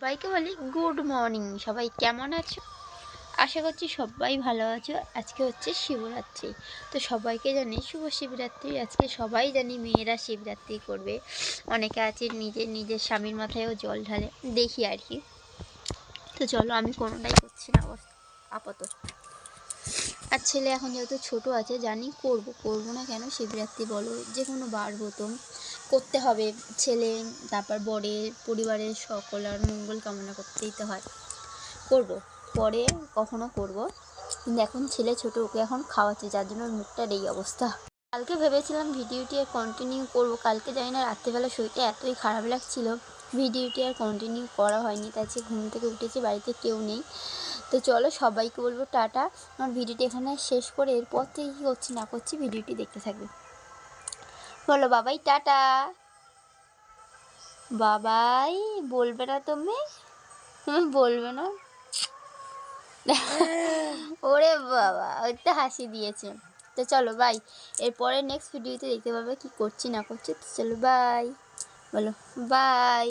সবাইকে বলি good morning. সবাই কেমন আছো? আশা করছি সবাই ভালো আছো। আজকে হচ্ছে শিবরাত্রি। তো সবাইকে জানি শুভ শিবরাত্রি। আজকে সবাই জানি মেয়েরা শিবরাত্রি করবে। অনেকে আছে নিজের নিজের স্বামীর মাথায়ও জল ঢালে। দেখি আর কি। তো চলো আমি কোনোটাই করছি না, আপাতত। আর ছেলে এখন যেহেতু ছোট আছে, জানি করব করব না কেন? শিবরাত্রি বলো, যে কোনো বার হতম। করতে হবে ছেলে, তারপর বরের, পরিবারের সকল আর মঙ্গল কামনা করতেই তো হয়। করব, পরে কখনো করব। কিন্তু এখন ছেলে ছোট, ওকে এখন খাওয়াচ্ছে, যার জন্য মুখটার এই অবস্থা। কালকে ভেবেছিলাম ভিডিওটি আর কন্টিনিউ করব, কালকে জানি না রাত্রিবেলা শরীরটা এতই খারাপ লাগছিল। ভিডিওটি আর কন্টিনিউ করা হয়নি, তাই ঘুম থেকে উঠেছি, বাড়িতে কেউ নেই। তো চলো সবাইকে বলব টাটা। আমার ভিডিওটি এখানে শেষ করে এরপর থেকে কী করছি না করছি ভিডিওটি দেখতে থাকবে। বলো বাবাই, টাটা। বাবাই, বলবে না তুমি? বলবে না। ওরে বাবা, ওই তো হাসি দিয়েছে। তো চলো, বাই। এরপরে নেক্সট ভিডিওতে দেখতে পাবে কি করছি না করছি। তো চলো, বাই। বলো, বাই।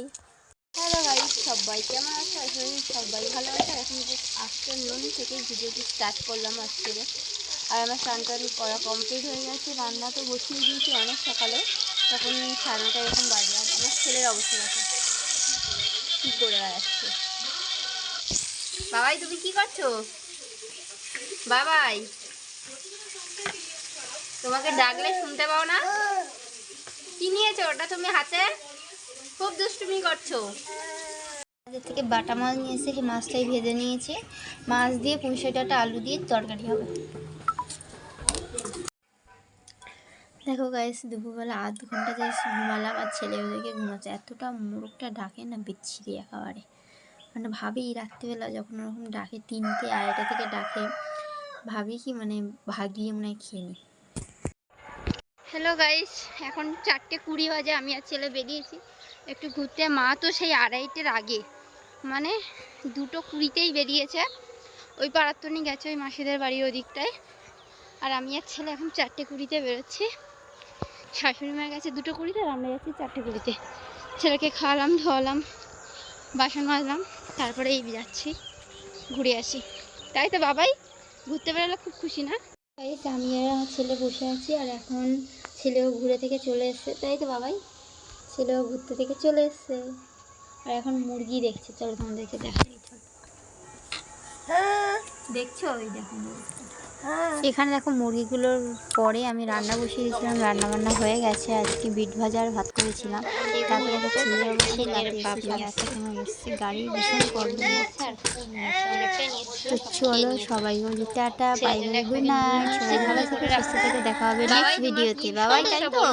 হ্যালো ভাই সবাই কেমন আছো সবাই ভালো আছে। এখন থেকে ভিডিওটি স্টার্ট করলাম আজকে। আর আমার স্নান টান করা কমপ্লিট হয়ে গেছে, রান্না তো বসিয়ে দিয়েছি অনেক সকালে। তখন সাড়ে নটা এরকম বাজে, আর আমার ছেলের অবস্থা দেখো। কী করে বেড়াচ্ছে বাবাই, তুমি কি করছ? বাবাই, তোমাকে ডাকলে শুনতে পাও না? কি নিয়েছো ওটা তুমি হাতে? খুব দুষ্টুমি করছ। বাজার থেকে বাটা মাছ নিয়ে এসে সেই মাছটাই ভেজে নিয়েছি। মাছ দিয়ে পুঁইশাকটা আলু দিয়ে তরকারি হবে। দেখো গাইস দুপুরবেলা আধ ঘণ্টা যে ঘুমালাম আর ছেলে ওদেরকে ঘুমাচ্ছে। এতটা মোরগটা ডাকে না বিচ্ছিরি একেবারে। মানে ভাবি রাত্রিবেলা যখন ওরকম ডাকে, তিনটে আড়াইটা থেকে ডাকে, ভাবি কি মানে ভাগিয়ে মনে হয় খেয়ে নিই হ্যালো গাইস এখন চারটে কুড়ি বাজে, আমি আর ছেলে বেরিয়েছি। একটু ঘুরতে। মা তো সেই আড়াইটের আগে। মানে দুটো কুড়িতেই বেরিয়েছে। ওই পাড়াতনি গেছে ওই মাসিদের বাড়ির ওদিকটায়। আর আমি আর ছেলে এখন চারটে কুড়িতে বেরোচ্ছি। শাশুড়ি মায়ের গেছে দুটো কুড়িতে আর আমরা যাচ্ছি চারটে কুড়িতে। ছেলেকে খাওয়ালাম, ধোয়ালাম, বাসন মাজলাম, তারপরে এই যাচ্ছি, ঘুরে আসি। তাই তো বাবাই, ঘুরতে বেরোলে খুব খুশি না? তাই আমি আর ছেলে বসে আছি আর এখন ছেলেও ঘুরে থেকে চলে এসছে। তাই তো বাবাই, ছেলেও ঘুরতে থেকে চলে এসছে। আর এখন মুরগি দেখছে চলো তোমাদেরকে দেখাই। চলো দেখছ? ওই দেখো মুরগিটা। এখানে দেখো মুরগিগুলোর পরে আমি রান্না বসিয়ে দিয়েছিলাম রান্না বান্না হয়ে গেছে। আজকে বিট ভাজা আর ভাত করেছিলাম। তারপরে দেখো ছেলে বসে গাড়ি ভীষণ প্রবলেম তো চলো সবাই বলি tata bye bye good night সবাই ভালো থেকে সুস্থ থেকে দেখা হবে নেক্সট ভিডিওতে বাবাই তাই তো?